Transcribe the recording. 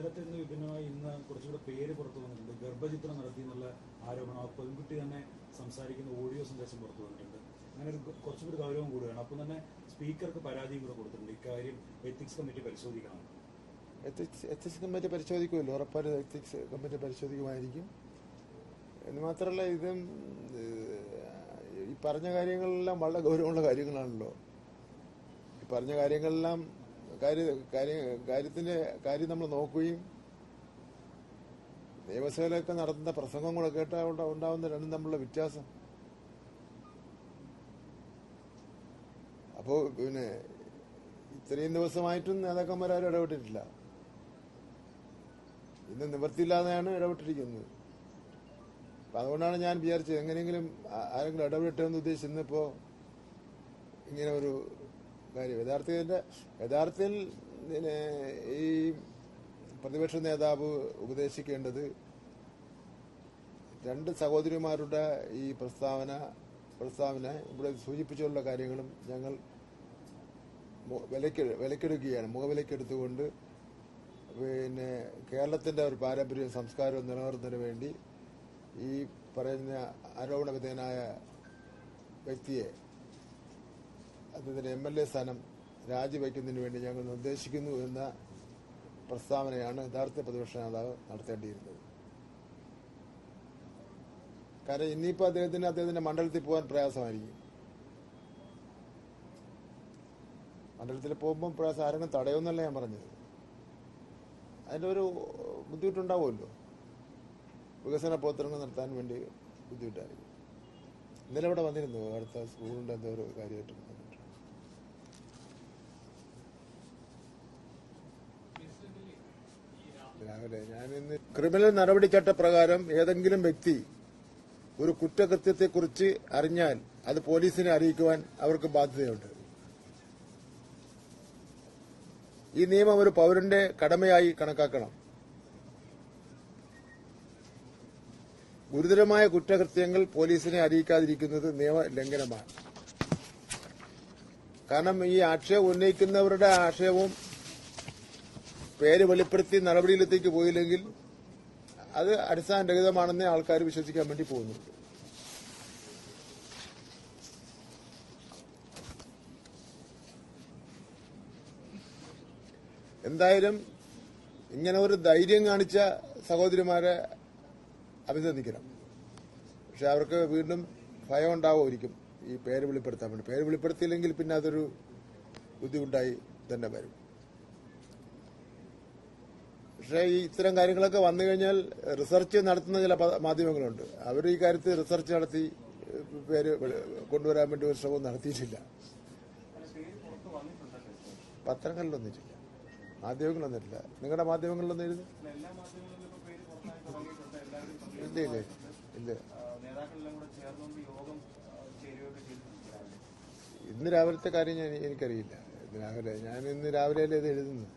ഇന്നലത്തെ നിന്ന് വിഭിന്നമായി ഇന്ന് കുറച്ചുകൂടെ പേര് പുറത്തു വന്നിട്ടുണ്ട്. ഗർഭചിത്രം നടത്തി എന്നുള്ള ആരോപണം ആ പെൺകുട്ടി തന്നെ സംസാരിക്കുന്ന ഓഡിയോ സന്ദേശം പുറത്തു വന്നിട്ടുണ്ട്. അങ്ങനെ ഒരു കുറച്ചുകൂടി ഗൗരവം കൂടുകയാണ്. അപ്പം തന്നെ സ്പീക്കർക്ക് പരാതിയും കൂടെ കൊടുത്തിട്ടുണ്ട്. ഇക്കാര്യം എത്തിക്സ് കമ്മിറ്റി പരിശോധിക്കണം. എത്തിക്സ് എത്തിക്സ് കമ്മിറ്റി പരിശോധിക്കുമല്ലോ? ഉറപ്പായിട്ടും എത്തിക്സ് കമ്മിറ്റി പരിശോധിക്കുമായിരിക്കും. എന്ന് മാത്രമല്ല ഇതും ഈ പറഞ്ഞ കാര്യങ്ങളെല്ലാം വളരെ ഗൗരവമുള്ള കാര്യങ്ങളാണല്ലോ. ഈ പറഞ്ഞ കാര്യങ്ങളെല്ലാം കാര്യ കാര്യ കാര്യത്തിന്റെ കാര്യം നമ്മൾ നോക്കുകയും ദേവസേനയൊക്കെ നടത്തുന്ന പ്രസംഗങ്ങളൊക്കെ കേട്ടാൽ ഉണ്ട- ഉണ്ടാവുന്ന രണ്ടും തമ്മിലുള്ള വ്യത്യാസം. അപ്പോൾ പിന്നെ ഇത്രയും ദിവസമായിട്ടും നേതാക്കന്മാരും ഇടപെട്ടിട്ടില്ല. ഇന്ന് നിവൃത്തിയില്ലാതെയാണ് ഇടപെട്ടിരിക്കുന്നത്. അപ്പൊ അതുകൊണ്ടാണ് ഞാൻ വിചാരിച്ചത് എങ്ങനെയെങ്കിലും ആരെങ്കിലും ഇടപെട്ടെന്ന് ഉദ്ദേശിച്ചിന്നിപ്പോ ഇങ്ങനെ ഒരു കാര്യം. യഥാർത്ഥത്തിൽ യഥാർത്ഥത്തിൽ പിന്നെ ഈ പ്രതിപക്ഷ നേതാവ് ഉപദേശിക്കേണ്ടത് രണ്ട് സഹോദരിമാരുടെ ഈ പ്രസ്താവന പ്രസ്താവന ഇവിടെ സൂചിപ്പിച്ചുള്ള കാര്യങ്ങളും ഞങ്ങൾ വിലക്ക് വിലക്കെടുക്കുകയാണ് മുഖവിലക്കെടുത്തുകൊണ്ട് പിന്നെ കേരളത്തിന്റെ ഒരു പാരമ്പര്യവും സംസ്കാരവും നിലനിർത്തുന്നതിന് വേണ്ടി ഈ പറയുന്ന ആരോപണ വിധേയനായ വ്യക്തിയെ അദ്ദേഹത്തിന്റെ എം എൽ എ സ്ഥാനം രാജിവെക്കുന്നതിന് വേണ്ടി ഞങ്ങൾ നിർദ്ദേശിക്കുന്നു എന്ന പ്രസ്താവനയാണ് യഥാർത്ഥ പ്രതിപക്ഷ നേതാവ് നടത്തേണ്ടിയിരുന്നത്. കാരണം ഇനിയിപ്പോൾ അദ്ദേഹത്തിന് അദ്ദേഹത്തിന്റെ മണ്ഡലത്തിൽ പോകാൻ പ്രയാസമായിരിക്കും. മണ്ഡലത്തിൽ പോകുമ്പോൾ പ്രയാസം ആരെങ്കിലും തടയുമെന്നല്ല ഞാൻ പറഞ്ഞത്. അതിന്റെ ഒരു ബുദ്ധിമുട്ടുണ്ടാവുമല്ലോ. വികസന പ്രവർത്തനങ്ങൾ നടത്താൻ വേണ്ടി ബുദ്ധിമുട്ടായിരിക്കും. ഇന്നലെ ഇവിടെ വന്നിരുന്നു അടുത്ത സ്കൂളിന്റെ എന്തോ ഒരു കാര്യമായിട്ട് രാവിലെ ഞാനിന്ന് ക്രിമിനൽ നടപടിച്ചട്ടപ്രകാരം ഏതെങ്കിലും വ്യക്തി ഒരു കുറ്റകൃത്യത്തെക്കുറിച്ച് അറിഞ്ഞാൽ അത് പോലീസിനെ അറിയിക്കുവാൻ അവർക്ക് ബാധ്യതയുണ്ട്. ഈ നിയമം ഒരു പൌരന്റെ കടമയായി കണക്കാക്കണം. ഗുരുതരമായ കുറ്റകൃത്യങ്ങൾ പോലീസിനെ അറിയിക്കാതിരിക്കുന്നത് നിയമലംഘനമാണ്. കാരണം ഈ ആക്ഷേപം ഉന്നയിക്കുന്നവരുടെ ആക്ഷേപവും പേര് വെളിപ്പെടുത്തി നടപടിയിലെത്തേക്ക് പോയില്ലെങ്കിൽ അത് അടിസ്ഥാനരഹിതമാണെന്ന് ആൾക്കാർ വിശ്വസിക്കാൻ വേണ്ടി പോകുന്നുണ്ട് എന്തായാലും ഇങ്ങനെ ഒരു ധൈര്യം കാണിച്ച സഹോദരിമാരെ അഭിനന്ദിക്കണം. പക്ഷെ അവർക്ക് വീണ്ടും ഭയം ഉണ്ടാവുമായിരിക്കും ഈ പേര് വെളിപ്പെടുത്താൻ വേണ്ടി. പേര് വെളിപ്പെടുത്തിയില്ലെങ്കിൽ പിന്നെ അതൊരു ബുദ്ധിമുട്ടായി തന്നെ വരും. പക്ഷേ ഈ ഇത്തരം കാര്യങ്ങളൊക്കെ വന്നു കഴിഞ്ഞാൽ റിസർച്ച് നടത്തുന്ന ചില മാധ്യമങ്ങളുണ്ട്. അവർ ഈ കാര്യത്തിൽ റിസർച്ച് നടത്തി പേര് കൊണ്ടുവരാൻ വേണ്ടി ഒരു ശ്രമം നടത്തിയിട്ടില്ല. പത്രങ്ങളിൽ വന്നിട്ടില്ല മാധ്യമങ്ങളിൽ നിങ്ങളുടെ മാധ്യമങ്ങളിൽ എഴുതി? ഇല്ല ഇല്ല ഇല്ല. ഇന്ന് രാവിലത്തെ കാര്യം ഞാൻ എനിക്കറിയില്ല. രാവിലെ ഞാൻ ഇന്ന് രാവിലെ അല്ലേ ഇത് എഴുതുന്നത്?